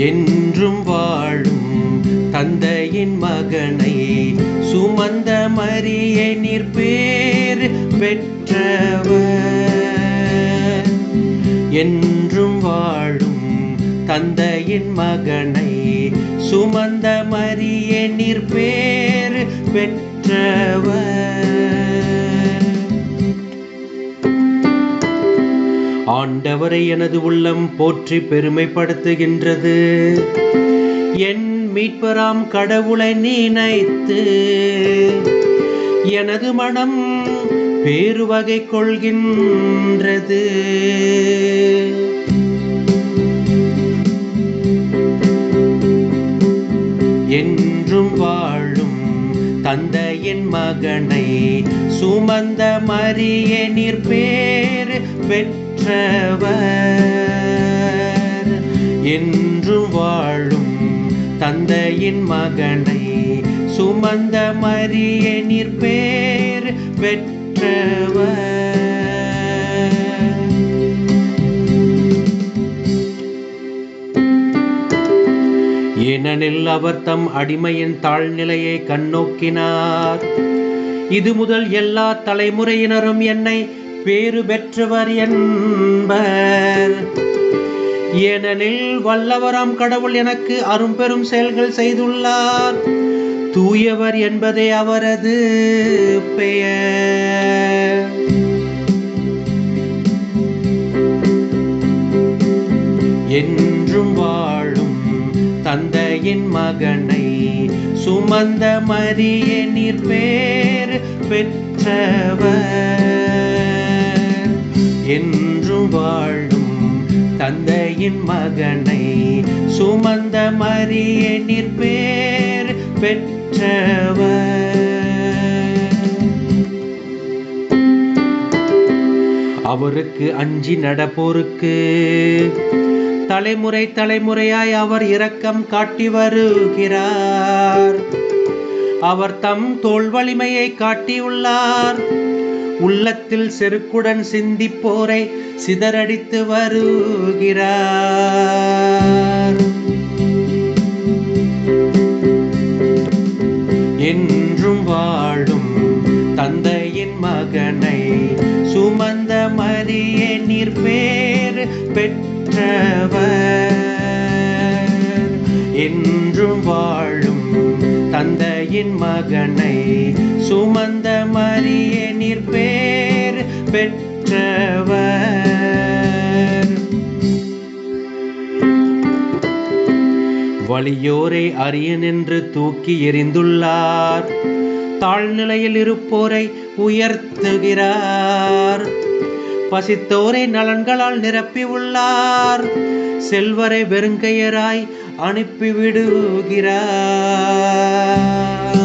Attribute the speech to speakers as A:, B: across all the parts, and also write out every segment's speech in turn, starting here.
A: என்றும் வாழும் தந்தையின் மகனை சுமந்த மரிய நிற்பேர் பெற்றவர். என்றும் வாழும் தந்தையின் மகனை சுமந்த மரிய நிற்பேர் பெற்றவர். ஆண்டவரை எனது உள்ளம் போற்றி பெருமைப்படுத்துகின்றது. என் மீட்பராம் கடவுளை நினைத்து எனது மனம் பேருவகை கொள்கின்றது. என்றும் வாழும் தந்தையின் மகனை சுமந்த மரிய நீர் பேர் பெற்றவர் என்றும் வாழும் தந்தையின் மகனை சுமந்த மரிய நிற்பேர் பெற்றவர். ஏனெனில் அவர் தம் அடிமையின் தாழ்நிலையை கண்ணோக்கினார். இது முதல் எல்லா தலைமுறையினரும் என்னை பேறு பெற்றவர் என்பர். ஏனெனில் வல்லவராம் கடவுள் எனக்கு அரும்பெரும் செயல்கள் செய்துள்ளார். தூயவர் என்பதே அவரது பெயர். என்றும் வாழும் தந்தையின் மகனை சுமந்த மரிய நீர் பேர் பெற்றவர். என்றும் வாழும் தந்தையின் மகனை சுமந்த மரிய நிற்பேர் பெற்றவர். அவருக்கு அஞ்சி நடப்போருக்கு தலைமுறை தலைமுறையாய் அவர் இரக்கம் காட்டி வருகிறார். அவர் தம் தோல் வலிமையை காட்டியுள்ளார். உள்ளத்தில் செருக்குடன் சிந்திப்போரை சிதறடித்து வருகிறார். என்றும் வாழும் தந்தையின் மகனை சுமந்த மரிய நிற்பேர் பெற்றவர். என்றும் வாழும் தந்தையின் மகனை சுமந்த மரிய நிற்பேர் பெற்றவர். வலியோரை அரியன் என்று தூக்கி எறிந்துள்ளார். தாழ்நிலையில் இருப்போரை உயர்த்துகிறார். பசித்தோரை நலன்களால் நிரப்பி உள்ளார். செல்வரை வெறுங்கையராய் அனுப்பிவிடுகிறார்.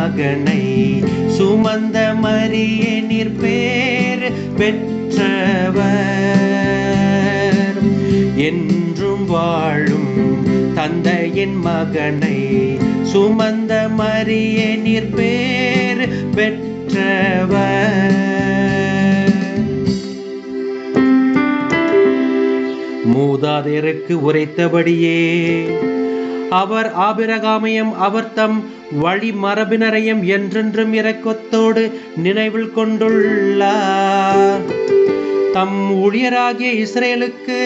A: மகனை சுமந்த மரிய நிற்பேர் பெற்றவர். என்றும் வாழும் தந்தையின் மகனை சுமந்த மரிய நிற்பேர் பெற்றவர். மூதாதையருக்கு உரைத்தபடியே அவர் ஆபிரகாமையும் அவர் தம் வழிமரபினரையும் என்றென்றும் இரக்கத்தோடு நினைவில் கொண்டுள்ளார். தம் ஊழியராகிய இஸ்ரேலுக்கு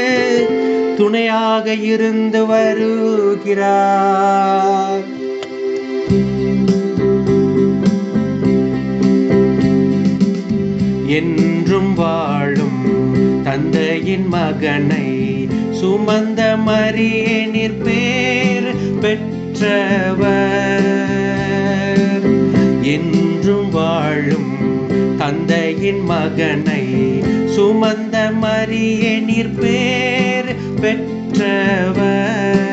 A: துணையாக இருந்து வருகிறார். என்றும் வாழும் தந்தையின் மகனை சுமந்த மரியே நிற்பேர் பேர் பெற்றவர். என்றும் வாழும் தந்தையின் மகனை சுமந்த மரிய நீர் பேர் பெற்றவர்.